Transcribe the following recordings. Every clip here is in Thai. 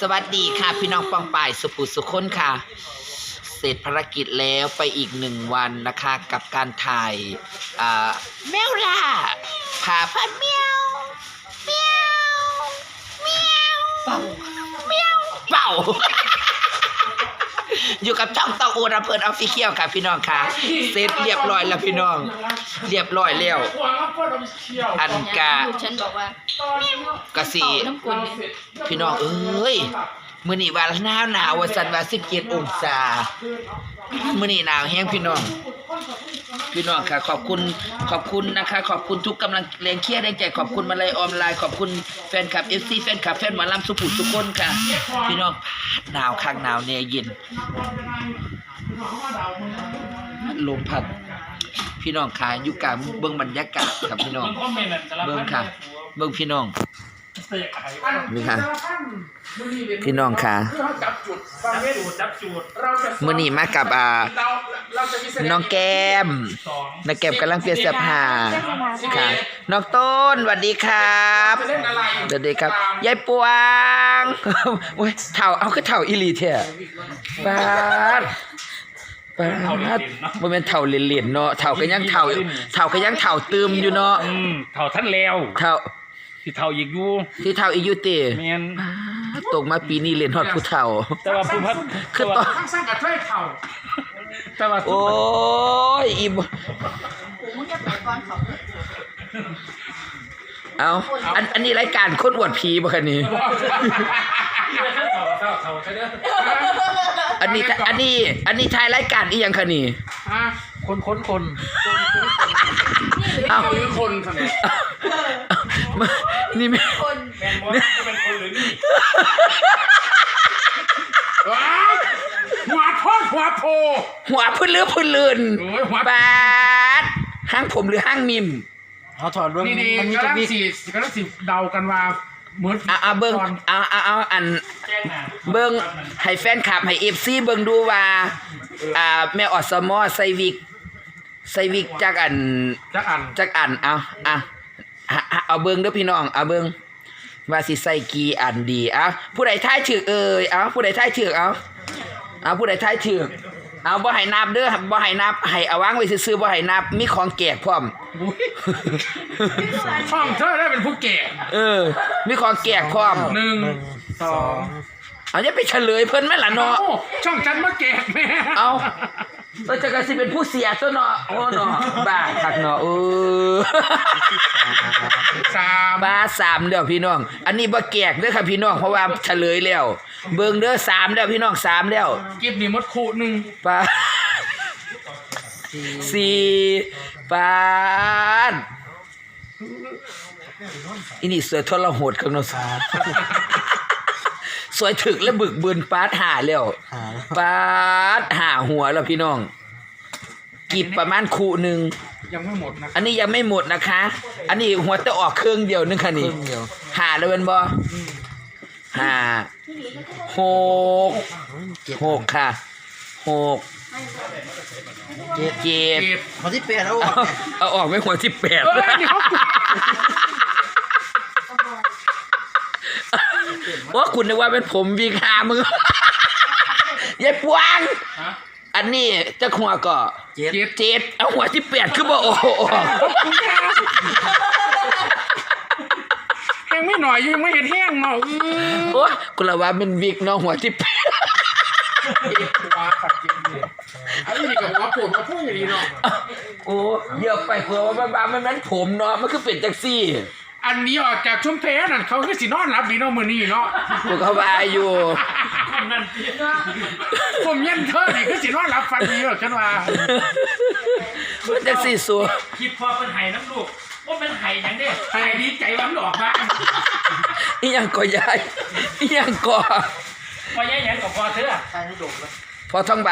สวัสดีค่ะพี่น้องปองป่ายสุปุสุคนค่ะ เสร็จภารกิจแล้วไปอีกหนึ่งวันนะคะ กับการถ่ายอ่าแมวล่าผาพันเมียวเมียวเมียวเป่าเมียวเป่า อยู่กับช่องตองอูระเพิดออฟฟิเชียลค่ะพี่น้องค่ะเสร็จเรียบร้อยแล้วพี่น้อง เรียบร้อยแล้วอันกะลูกฉันบอกว่ากะสีน้ำกลนเนี่ยพี่น้องเอ้ยมื้อนี้ว่าหนาวหนาวว่าซั่นว่า17องศามื้อนี้หนาวแฮงพี่น้อง พี่น้องค่ะ ขอบคุณขอบคุณนะคะ ขอบคุณทุกกำลังแรงเชียร์แรงใจขอบคุณมาลัยออนไลน์ขอบคุณแฟนคลับ FC แฟนคลับแฟนหมอลำสุขุมทุกคนค่ะ พี่น้องหนาวข้างหนาวเนี่ยเย็นลมพัดพี่น้องค่ะอยู่กลางเบิ่งบรรยากาศครับพี่น้องเบิ่งค่ะ เบิ่งพี่น้องนี่ค่ะ พี่น้องค่ะจับจุดฟังเว้นจับจุดเราจะมื้อนี้มากับอ่าเราเราจะมีแสดน้องแก้มสองน้องแก้มกำลังเปลี่ยนเสื้อผ้าค่ะน้องต้นสวัสดีครับจะเล่นอะไรสวัสดีครับยายปวงโอ้ยเถ่าเอาคือเถ่าอีหลีแท้ปาดปาดบ่แม่นเถ่าเหรียญๆเนาะเถ่าก็ยังเถ่าเถ่าก็ยังเถ่าตืมอยู่เนาะอืมเท่าท่านแล้วเถ่าที่เท่าอีกอยู่ที่เถ่าอีกอยู่ติแม่น ตกมาปีนี้เรียนฮอดผู้เฒ่า แต่ว่าผู้พัดคือตอนข้างซ้ายกับช่วยเข่าแต่ว่าโอ้ยอีบมึงจะไปก่อนเขาเอาอันอันนี้รายการคนอวดผีบ่คะนี่เท่าเท่าใช่เด้ออันนี้อันนี้ อันนี้ทายรายการอีหยังคะนี่อะคนคนคนเอาหรือคนทำไม นี่ไม่คนแม่นบ่จะเป็นคนหรือนี่ว้าวหัวทอดหัวโพหัวพื้นเลือพื้นเลือนโอ้ยหัวบาดห้างผมหรือห้างมิมเขาถอดเรื่องนี่ดีมันมีกำจะลังมีสีกำลังสีเดากันว่าเหมือนเอาเอาเบิ้งเอาเอาเอาอันแจ้งหน้าเบิ้งให้แฟนคลับให้เอฟซีเบิ้งดูว่าอ่าแม่ออสมอใส่วิกใส่วิกจากอันจักอัน จากอันเอาอะหาหาเอาเบิ้งเด้อพี่น้องเอาเบิ้ง ว่าสิใส่กี่อันดีเอาผู้ใดทายถือเอ่ยเอาผู้ใดทายถือเอาเอาผู้ใดทายถือเอาบ่ให้นับเด้อบ่ให้นับให้เอาวางไว้ซื่อๆบ่ให้นับมีของแจกพร้อมอุ๊ยช่องเธอได้เป็นผู้แก่เออ มีของแจกพร้อมหนึ่งสองเอาจะไปเฉลยเพิ่นไหมล่ะเนาะโอ้ช่องฉันมาแก่แม่เอา เราจะกระสิเป็นผู้เสียซะเนาะโอ้เนาะบ้าคักเนาะเออสามบ้าสามเด้อพี่น้อง อันนี้บ่แจกเด้อค่ะพี่น้องเพราะว่าเฉลยแล้ว เบิ่งเด้อสามแล้วพี่น้องสามแล้วกิฟนี่มดคู่หนึ่งป้าสี่ปานอินี่สวยทรหดข้างนอกสาม สวยถึกและบึกบืนปาดหาแล้วหาปาดหาหัวแล้วพี่น้องกีบประมาณคู่หนึ่งยังไม่หมดนะอันนี้ยังไม่หมดนะคะ อันนี้หัวจะออกเครื่องเดียวนึงค่ะคนี่รึ่งเดียวหาแล้วเป็นบ่หาหกเจ็ดหกค่ะหกเจ็ดเจ็ดเก็บเขาที่เปลี่ยนแล้วอเอาอกเนี่ยเอาออกไม่หัวที่แปด เอ้ยนี่เขา ว่าคุณนึกว่าเป็นผมวีคามึง ยายปวง ฮะ อันนี้เจะหัวก็เจ็ดเก็บเจ็ดเอาหัวที่แปดคือบ่โอ้โหแห้งไม่หน่อยยังไม่เห็นแห้งเนาะอือโอ้ยกูละว่าเป็นวิกเนาะหัวที่แปดเก็บหัวขัดเก็บเลยอันนี้กับหัวปวดมาพูดอย่างนี้เนาะโอ้เยอะไปเผื่อว่ามันบามันแม่นผมเนาะมันคือเป็นจังซี่ อันนี้ออกจากชุมเพนั่นเขาคือสินอนรับดีเนาะมือนี้เนาะกูเขาว่าอยู่นั่นผมยันเธอนี่คือสินอนรับฟันดีหรอกฉันว่ามันจังซี่สัวคิดพอเป็นไห้น้ำลูกว่าเป็นไห้หยังเด้ไห้ดีใจวันออกบ้านอีหยังก็ยายอีหยังก็พอยายหยังกับพอเธอใช่ไม่ดกแล้วพอท่องใบ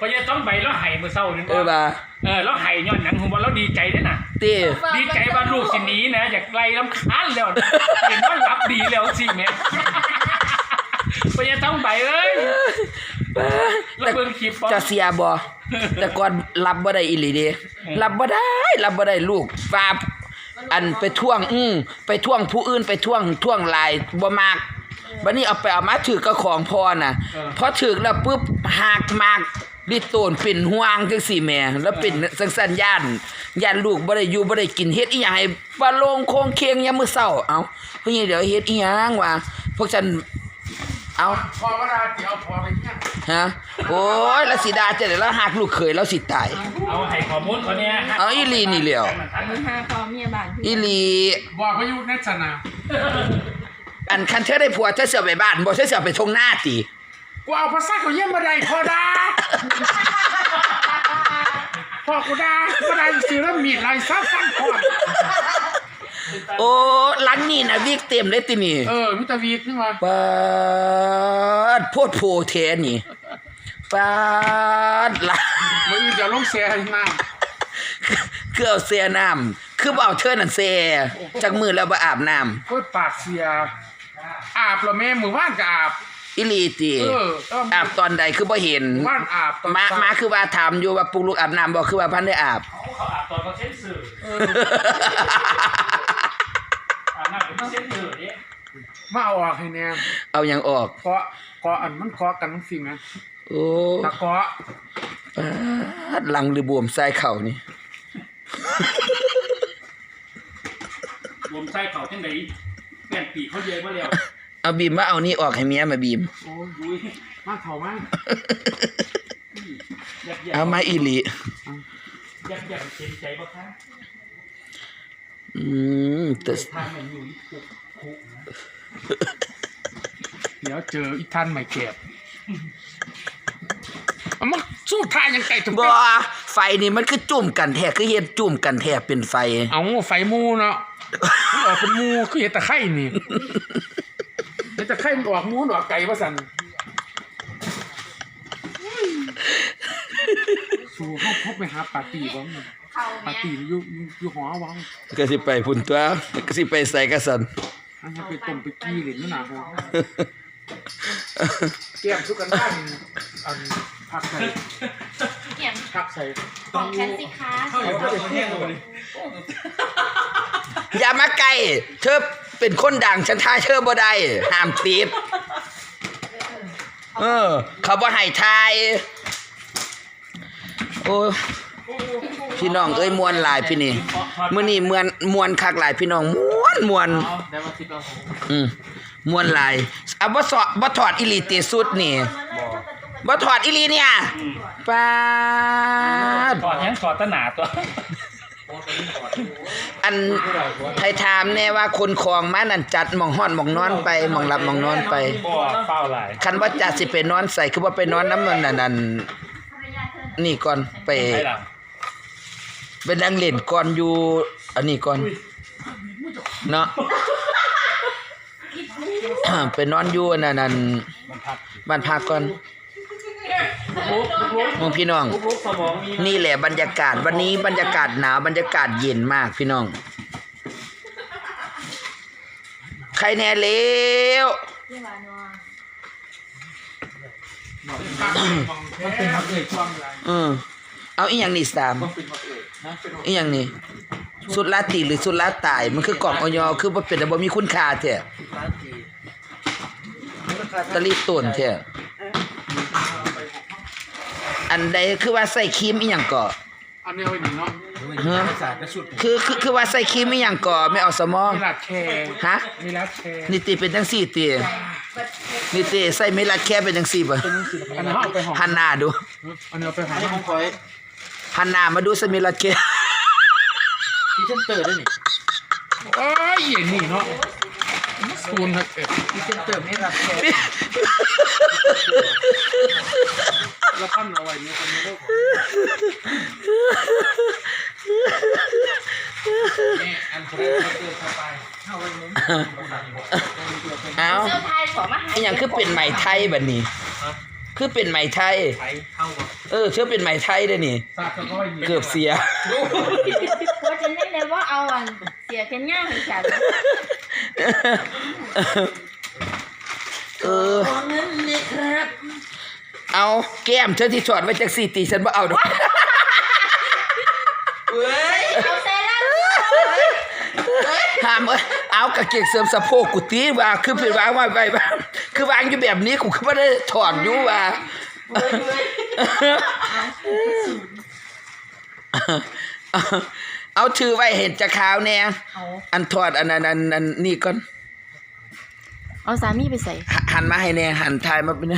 พอยายต้องใบแล้วไห้มือเศร้านึงเออบ่าเออแล้วไห้ย้อนหนังผมว่าเราดีใจด้วยน่ะ ตีดีใจว่าลูกสิหนีนะอยากไล่ลำคาญแล้วเห็นว่ารับดีแล้วสิแม่พอยายต้องใบเอ้ยแล้วเบิ่งคลิปบ่จะเสียบ่แต่ก่อนรับบ่ได้อีหลีเด้รับบ่ได้ รับบ่ได้ลูกฟ้าอันไปท่วง อือไปท่วงผู้อื่นไปท่วงท่วงหลายบ่มากบัดนี้เอาไปเอามาถือกับของพ่อน่ะพอถือแล้วปุ๊บหักมาก ลิโตนเป็นห่วงจังสี่แม่ แล้วเป็นสังสัญญาณญาณลูกบ่ได้อยู่บ่ได้กินเฮ็ดอีหยังให้ปลาโลงโคงเคียงยามมื้อเช้าเอ้าเพิ่นเดี๋ยวเฮ็ดอีหยังวะพวกฉันเอาพอเวลาเดี๋ยวพอไปเนี่ยฮะโอ้ยแล้วสิดาจะได้แล้วหักลูกเขยแล้วสิตายเอาให้ข้อมูลเขาเนี่ยเอาอีหลีนี่แหล้วมือห้าพอเมียบ้านอีหลีบอกพายุนัชนาอันคันเธอได้ผัวเธอเสียไปบ้านบ่เธอเสียไปทงหน้าติ กูเอาภาษาเขาเยี่ยมมาได้พอดาพอกูดากูได้สิแล้วมีดลายซับฟันพอดโอ้หลังนี่นะวิกเต็มเลยตินี่ เออมิตรวีดนี่มาปาดโพดโพเทนี่ปาดละมันอื่นจะลงเสียให้น้คือเอาเสียน้ำคือบ่เอาเธอนั่นเสียจากมือแล้วบ่อาบน้ำโคตรปากเสียอาบแล้วแม่มือว่านก็อาบำ อีหลีติเออต้อง อาบตอนใดคือบ่เห็นมือว่านอาบตอนมาเช้มาคือว่าถามอยู่ว่าปลุกลูกอาบน้ำบ่คือว่าพันได้อาบ เขาอาบตอนเขาเส้นสื่ออาบน้ำเป็นเส้นสื่อเนี่ยมาเอาออกให้แน่เอาหยังออกเคาะเคาะอันมันเคาะกันทั้งสิ่งนะโอ้ตะเคาะปาดหลังหรือบวมใส่เข่านี่ รวมไส้เขาเช่นไหนแก่นปีกเขาเยอะมาแล้ว เอาบีมมาเอานี่ออกให้เมียมาบีม โอ้ยดุยมาเถามายับยัเอามาอีหลียับยับเต็มใจบ่คะอืมแต่ทางมันอยู่ที่คุกคุกนะเดี๋ยวเจออีท่านใหม่เก็บเอามาสู้ทายยังไก่ถูกบ่ไฟนี่มันคือจุ่มกันแท้คือเฮ็ดจุ่มกันแท้เป็นไฟ เอาไฟมูเนาะมันออกเป็นมูคือเห็ดตะไคร่นี่ เห็ดตะไคร่มันออกมูมันออกไก่ว่าสันสู้เขาพบไปหาปาร์ตี้บ้างเข้าปาแม่ร์ตี้อยู่อยู่อยู่หอวังก็สิไปพุ่นตัวก็สิไปใส่กระสัน อันนี้ไปต้มไปกี้หรือนี่หนาหอเตรียมชุกกันบ้านอันผักใส่เกี่ยมผักใส่ ของแคสสิคะ เข้าอยู่เข้าไปแห้งเลย อย่ามาใกล้เธอ เป็นคนดังฉันทายเธอบ่ได้ห้ามตีบเออ เขาบ่ให้ทาย โอ้ยพี่น้องเอ้ยมวนหลายพี่นี่มื้อนี้มวนมวนคักหลายพี่น้องม่วนม่วนได้มาสิบเอาอืมมวนหลายอะบ่สอบ่ถอดอีหลีติสุดนี่บ่ถอดอีหลีเนี่ยป๊าดถอดยังถอดตะหนาตัว อันให้ถามแน่ว่าคนคลองมานั่นจัดหมองฮ้อนหมองนอนไปหมองหลับหมองนอนไปก็เฝ้าหลายคันว่าจัดสิไปนอนใส่คือว่าไปนอนน้ำมันนั่นนั่นนี่ก่อนไปไปหลังไปนั่งเล่นก่อนอยู่ อันนี้ก่อนเนาะไปนอนอยู่อันนั่นนั่นบ้านพักก่อน มองพี่น้องลูกสมองมีนี่แหละบรรยากาศวันนี้บรรยากาศหนาวบรรยากาศเย็นมากพี่น้อง ใครแน่เล้วที่วานวมันเป็นผักเอ่ยช่วงไรเออเอาอีหยังนี่สามเป็นผักเอ่ยนะเป็นอีหยังนี่สุดลาติหรือสุดลาตาย มันคือกล่องออยอคือบ่เป็นแต่บ่มีคุณค่าแท้ตะลีต้นแท้ อันใดคือว่าใส่ครีมอีหยังก่ออันนี้เอาไว้หนึ่งเนาะฮะคือคือคือว่าใส่ครีมอีหยังก่อไม่เอาสมองมีลาดแคร์ฮะมีลาดแคร์นี่ติเป็นจังซี่ตินี่ติใส่เมลัดแค่เป็นจังซี่บ่อันนี้เอาไปหอมหันหน้าดูอันนี้เอาไปหอมของคอยหันหน้ามาดูใส่เมลัดแค่ที่เซนเตอร์ด้วยนี่เอ้ยเหี้ยนี่เนาะศูนย์ผักเอ่ยที่เซนเตอร์ไม่รับแค่ แล้วพันเอาไว้เนี่ยคนนี้โลกนี่อันคนนี้ผักเอ่ยเข้าไปเข้าไว้มุ้งเอ้าเสื้อไทยขอมาให้อีหยังคือเป็นไหมไทยบัดนี้ คือเป็นไหมไทยไปเข้าเออเชื่อเป็นไหมไทยเด้อนี่ ซาก็ก็ไว้เนี่ยเกือบเสียว่าจะเล่นเลยว่าเอาอันเสียเป็นย่างให้ฉันเออเอาแก้มเธอที่สอดไว้จากสี่ตีฉันว่าเอาดอกเอาเซรั่มหามเอ้ยเอากระเกงเสริมสะโพกกูตีว่าคือเป็นวางว่าไปว่าคือวางอยู่แบบนี้กูคือบ่ได้ถอนอยู่ว่าเอาชื่อไว้เห็นจะขาวแน่เอาอันถอดอันนั้นอันอันนี่ก่อน เอาสามีไปใส่หหันมาให้แน่หันทายมาเป็น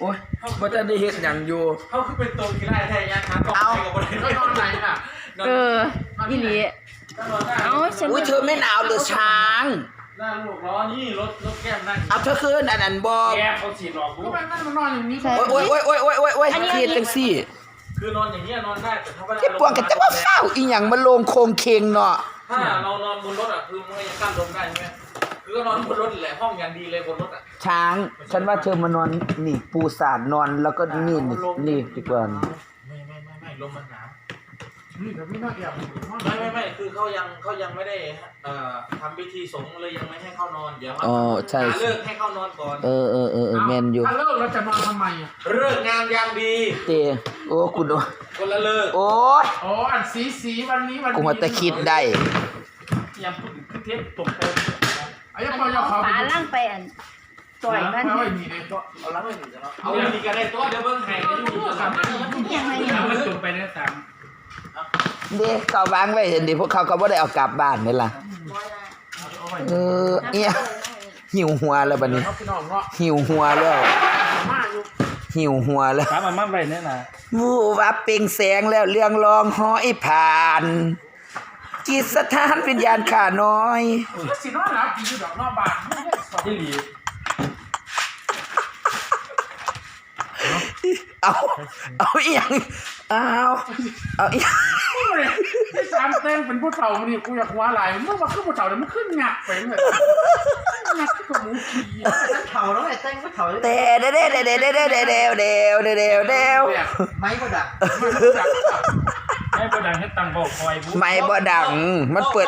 โอ้ยบ่ทันได้เฮ็ดหยังอยู่เขาคือเป็นตัวกีฬาแท้ยังครับเอากับคนแล้วนอนไหนน่ะเอออีหลีเอาฉันอุ้ยเธอไม่หนาวหรือช้างหน้าลูกล้อนี่รถรถแก้มนั่งเอาเธอคืนอันนั้นบ่แกเขาฉีดหลอกกูก็มันนั่นมันนอนอย่างนี้ใส่โอ้ยโอ้ยโอ้ยโอ้ยโอ้ยโอ้ยเฮ็ดจังซี่คือนอนอย่างเงี้ยนอนได้แต่ถ้าเวลาเจ็บปวงกันจะว่าเฝ้าอีหยังมาลงโคงเคงเนาะถ้าเรานอนบนรถอะคือมันก็ยังกั้นลมได้ใช่ไหมคือ ก็นอนบนรถแหละห้องอย่างดีเลยบนรถอะช้าง ฉันว่าเธอมานอนนี่ปูสาดนอนแล้วก็นี่นี่นี่ดีกว่าไม่ไม่ไม่ไม่ลมมันหนาวนี่เดี๋ยวพี่น้องแอบไม่ไม่ไม่คือเขายังเขายังไม่ได้เอ่อทำพิธีสงฆ์เลยยังไม่ให้เข้านอนเดี๋ยวมาอ๋อใช่หาเลิกให้เข้านอนก่อนเออเออเออเออแม่นอยู่ถ้าเลิกแล้วจะนอนทำไมอะเลิกงามยามดีเตโอ้คุณโอ้คนละเลิกโอ้ยอ๋ออันสีสีวันนี้วันนี้กูมาแต่คิดได้ยังพูดถึงคือเทปตกไป อ้ยังพอจะเขาฝาล่างไปอันต่อยมันไม่มีเลยเอาล้างไว้หนึ่งจะเนาะเอาดีกันได้ตัวเดี๋ยวเบิ้งให้ก็อยู่จะทำได้ยังไงยังไม่ตกไปได้สามเด็กเขาวางไว้เห็นดิพวกเขาก็บ่ได้เอากลับบ้านนี่ล่ะเออเอียหิวหัวแล้วบัดนี้าพี่น้องเนาะหิวหัวแล้ว หิวหัวแล้ว สามมันมั่นไปเนี่ยนะ วูวับเปล่งแสงแล้วเรื่องรองห้อยผ่าน จิตสถานวิญญาณข้าน้อยก็สินอนหลับอยู่ดอกนอกบ้านไม่ได้สอนที่หลีเอาเอาอีหยังเอาเอาอีหยังเลยที่สามเต้นเป็นผู้เฒ่ามันนี่กูอยากหัวไหลเมื่อมาขึ้นผู้เฒ่าเนี่ยมันขึ้นงักไปเลยงักกับหมูขี้เถ่าแล้วไอ้แต้งก็เถ่าเดเดเดเดเดเดเดเดเดเดเดเดเดไม้ก็ดัก ให้โปรดังให้ตังบอกคอยบุ๊ไม่บ่ดัง มันเปิด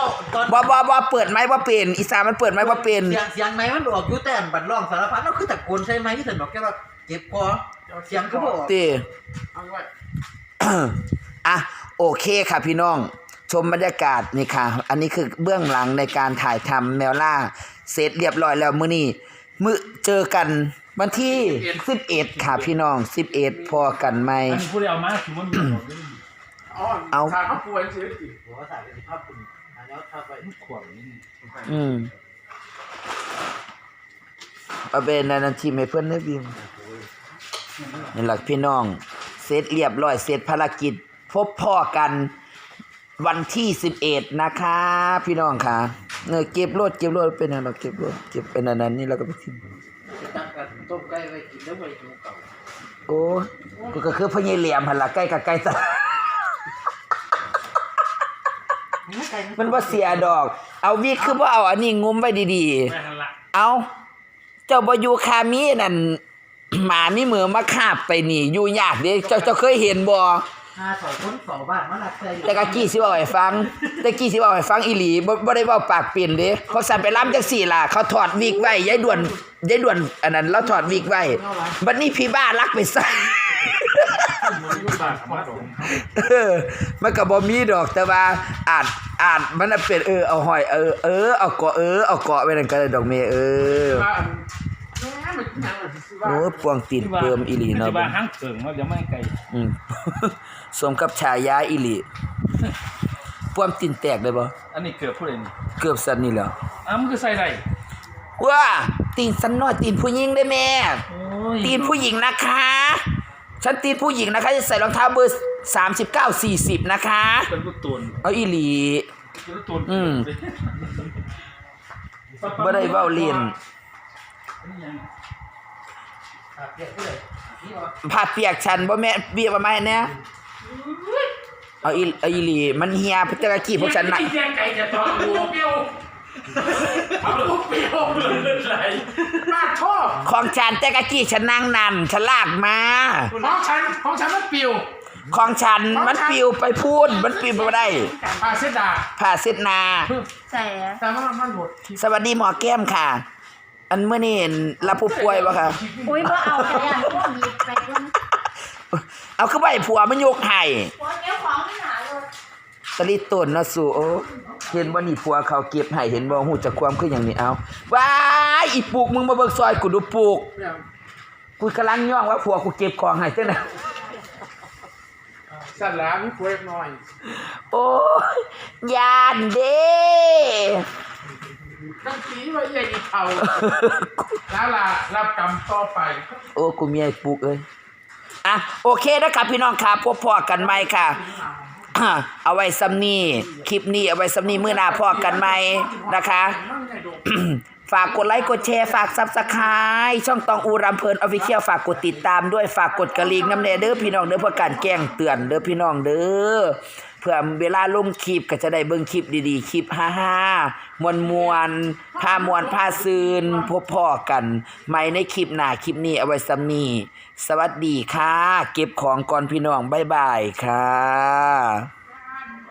บ่บ่บ่เปิดไม้บ่เป็น อีสานมันเปิดไม้บ่เป็น เสียงเสียงไม้มันออกอยู่แต่บัดร้องสารพัดนั่นคือตะโกนใช่ไหมที่ถึงบอกแกว่าเจ็บคอเสียงก็บอกติเอาไว้อะโอเคค่ะพี่น้อง ชมบรรยากาศนี่ค่ะ อันนี้คือเบื้องหลังในการถ่ายทำแมวล่า เสร็จเรียบร้อยแล้วมื้อนี้มื้อเจอกันวันที่ 11 ค่ะพี่น้อง 11 พอกันไหมอันนี้พูดเอามาคือมันมีหมด เลยอ๋อเอาทางเขาป่วยเสียสิหัวสายเป็นภาพคุณอันนี้ภาพไปขวบนี่อืมเอาเป็นนันทีมให้เพื่อนได้บิมนี่หลักพี่น้อง เสร็จเรียบร้อย เสร็จภารกิจ พบพ่อกันวันที่สิบเอ็ดนะคะ พี่น้องค่ะเนอเก็บรถเก็บรถเป็นอะไรเก็บรถเก็บเป็นอันนั้นนี่เราก็ไปทิ้งตั้งกันต้มไก่ไว้กินแล้วไปดูเก่าโอ้ก็ก็คือพญเหลี่ยมหันละใกล้กับใกล้ตะ มันว่าเสียดอก เอาวิกคือว่าเอาอันนี้งุ้มไว้ดีๆไม่ทันละเอาเจ้าบอยู่คามีนั่น หมามีมือมาคาบไปนี่อยู่ยากเด้เจ้าเจ้าเคยเห็นบ่ห้าสอยคนสองบ้านมาหลักใจแต่กะกี้สิเว้าให้ฟัง แต่กี้สิเว้าให้ฟังอีหลีบ่บ่ได้เว้าปากเป็นเด้เขาสั่นไปล้ำจังซี่ล่ะ เขาถอดวิกไว้ยายด่วนยายด่วนอันนั้นเราถอดวิกไว้บัดนี้พี่บ้ารักไปใส่ เออมันก็บ่มีดอกแต่ว่าอาจอาจมันน่ะเป็นเออเอาห้อยเออเออเอาเกาะเออเอาเกาะไว้นั่นก็ได้ดอกเมเออว่าอันแม่มันยังไงสิว่าโอ้ปวงตีนเปิมอีหลีเนาะที่บ้านห้างเถิงว่าจะไม่ไกลอืมสมกับฉายาอิลิปวมตินแตกได้บ่อันนี้เกือบพูดเองเกือบสันนี่แหล้วอ้ามันคือใส่ไรว่าตีนสันน้อยตีนผู้หญิงได้แม่โอ้ยตีนผู้หญิงนะคะ ฉันตีนผู้หญิงนะคะจะใส่รองเท้าเบอร์39 40นะคะ เป็นลูกตูนเอาอีหลี เป็นลูกตูนอืม บ่ได้เว้าเลียนเปียกเลยนี่วะผ้าเปียกฉันบ่แม่เบียกมาให้แน่เอาอีเอาอีหลีมันเฮียพตะกี้พวกฉันน่ะไอ้แจ้งไก่จะต้องลูกเปียว เอาลูกเปียวเลยไหลป้าชอบของฉันแต่กะกี้ฉันนั่งนั่นฉันลากมา ของฉันของฉันมันปิวของฉันมันปลิวไปพูนมันปลิวไปบ่ได้ อ่าเสยดาผ่าเส้นนา ใส่อะแต่ว่ามันหมดสวัสดีหมอแก้มค่ะ อันเมื่อนี้เห็นรับผู้ป่วยวะค่ะ อุ้ยบ่เอาแต่ยันพวกหยิบไปเพิ่นเอาขึ้นไปผัวมันยกให้หัวเกี้ยวของไม่หนาเลยตะลิตนเนาะสู่โอ้เห็นบ่นี่ผัวเขาเก็บให้เห็นบ่ฮู้จักความคือหยังนี่เอาว้ายอีปลูกมึงมาเบิ่งซอยกูดูปลูกเนี่ยกูกำลังย่องว่าผัวกูเก็บของให้จังได๋สั่นแล้วมีผัวเล็กน้อย โอ้ยยานเด้ตั้งปีว่าใหญ่อีเท่าแล้วล่ะรับกรรมต่อไป โอ้กูเมียปลูกเอ้ยอะโอเคนะครับพี่น้องครับพบพอกันใหม่ค่ะ เอาไว้ซ้ำนี่คลิปนี้เอาไว้ซ้ำนี่มื้อหน้าพอกันไหมนะคะ ฝากกดไลค์กดแชร์ฝากซับสไครต์ช่องตองอูรำเพลินออฟฟิเชียลฝากกดติดตามด้วยฝากกดกระลิงน้ำแน่เด้อพี่น้องเด้อเพื่อการแก้งเตือนเด้อพี่น้องเด้อ เพื่อเวลาลงคลิปก็จะได้เบิ่งคลิปดีๆ คลิปฮ่าฮ่ามวนมวนๆผ้ามวนผ้าซืนพบพ่อกันไม่ในคลิปหน้าคลิปนี้เอาไว้ซ้ำนี่สวัสดีค่ะ เก็บของก่อนพี่น้องบ๊ายบายค่ะ